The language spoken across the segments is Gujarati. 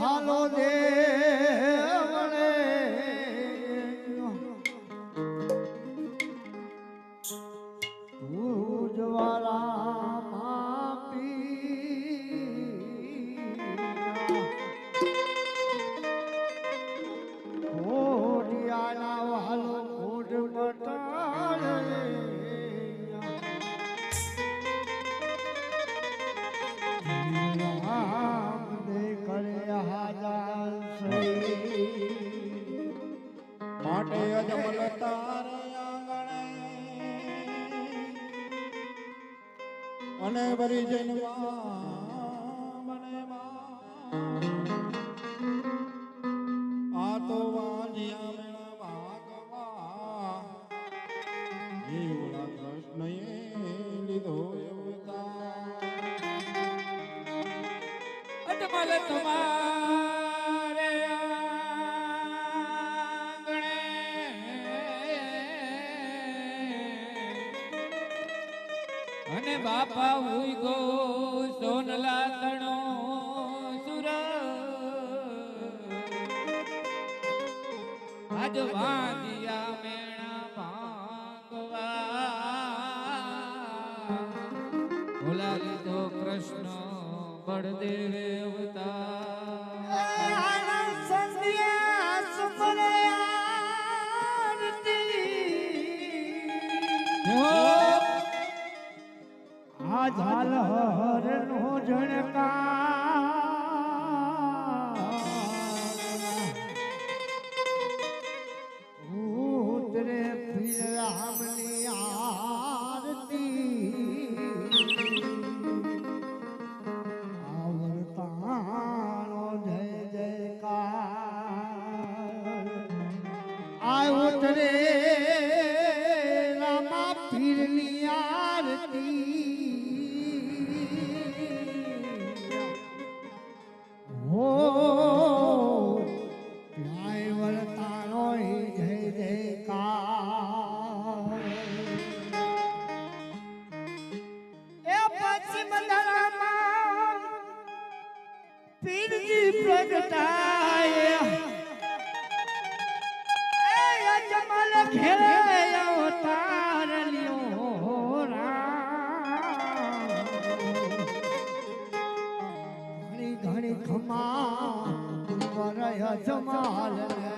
હાલો દેવળે અને બરી જન્મા મને આ તો વાંજિયા મેળા ભાગવા જીવડા અને બાપા હુઈ ગો સોનલા તણો સુર આજ વાંદિયા મેણા ભાંગવા ભોલા લીધો કૃષ્ણ બળદેવે અવતાર. ઝાલ હર નો ઉતરે પર અજમાલ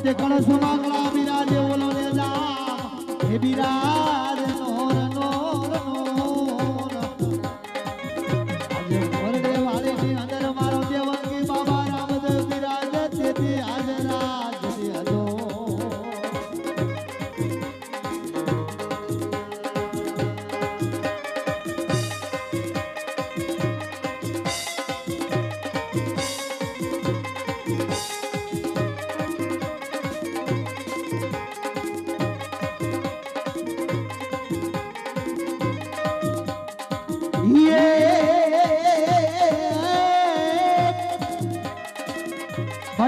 આજે કળશ મંગળા બિરાજે ઓલો રે જા હે બિરા.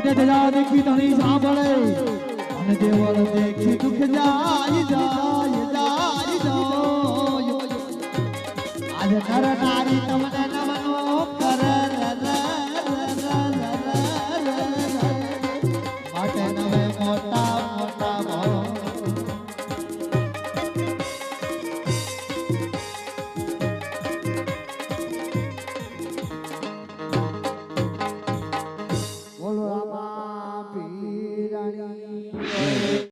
માટે દયાની તણી સાંભળે અને દેવળ દેખી દુઃખ જાય જાય જાય આજે નર નારી તમને